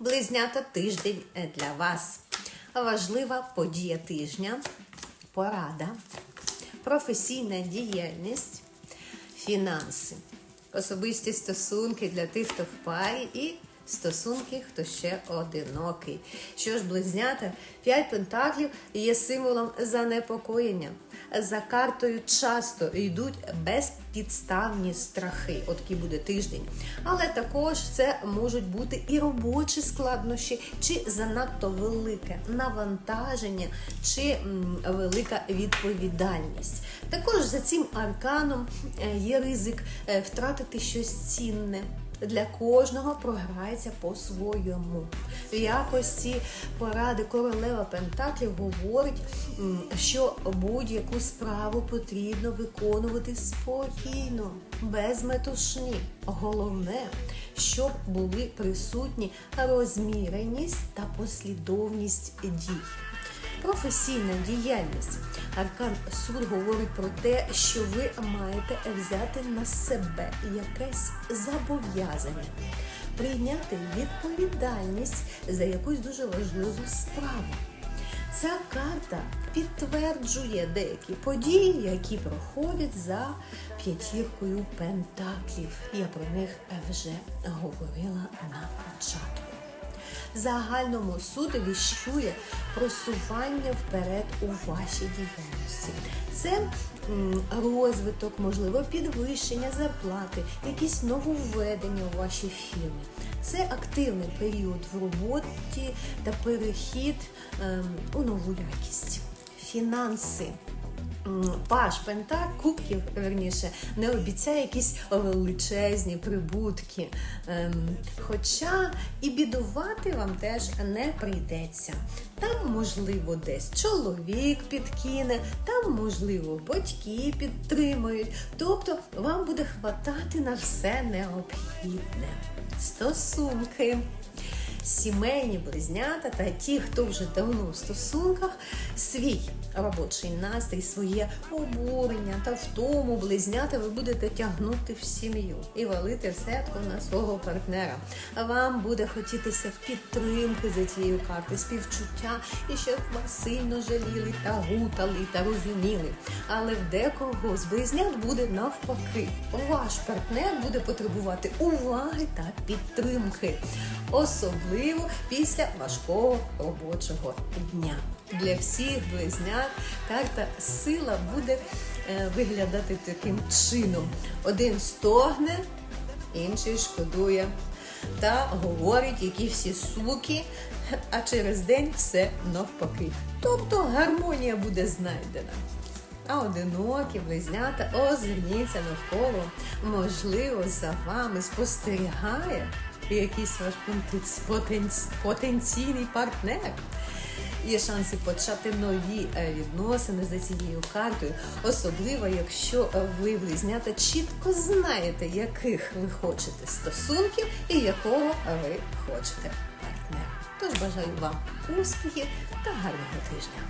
Близнята тиждень для вас. Важлива подія тижня, порада, професійна діяльність, фінанси, особисті стосунки для тих, хто в парі, і стосунки, хто ще одинокий. Що ж, близнята, п'ять пентаклів є символом занепокоєння. За картою часто йдуть безпідставні страхи. От такий буде тиждень. Але також це можуть бути і робочі складнощі, чи занадто велике навантаження, чи велика відповідальність. Також за цим арканом е, є ризик е, втратити щось цінне. Для кожного програється по-своєму. В якості поради королева Пентаклів говорить, що будь-яку справу потрібно виконувати спокійно, без метушні. Головне, щоб були присутні розміреність та послідовність дій. Професійна діяльність. Аркан суд говорить про те, що ви маєте взяти на себе якесь зобов'язання, прийняти відповідальність за якусь дуже важливу справу. Ця карта підтверджує деякі події, які проходять за п'ятіркою пентаклів. Я про них вже говорила на початку загальному суду віщує просування вперед у вашій діяльності. Це розвиток, можливо, підвищення зарплати, якісь нововведення у вашій фірмі. Це активний період в роботі та перехід ем, у нову якість. Фінанси. Паш Пентак кубків, верніше, не обіцяє якісь величезні прибутки. Ем, хоча і бідувати вам теж не прийдеться. Там, можливо, десь чоловік підкине, там, можливо, батьки підтримують. Тобто вам буде хватати на все необхідне. Стосунки сімейні близнята та ті, хто вже давно в стосунках, свій робочий настрій, своє обурення та втому близнята ви будете тягнути в сім'ю і валити сетку на свого партнера. Вам буде хотітися підтримки за цією картою, співчуття і щоб вас сильно жаліли та гутали та розуміли. Але в декого з близнят буде навпаки. Ваш партнер буде потребувати уваги та підтримки, особливо після важкого робочого дня. Для всіх близнят карта сила буде е, виглядати таким чином: один стогне, інший шкодує. Та говорить, які всі суки, а через день все навпаки. Тобто гармонія буде знайдена. А одинокі близнята, озирніться навколо, можливо, за вами спостерігає якийсь ваш потенці- потенці- потенційний партнер. Є шанси почати нові е, відносини за цією картою, особливо якщо е, ви близнята чітко знаєте, яких ви хочете стосунків і якого ви хочете партнера. Тож бажаю вам успіхів та гарного тижня.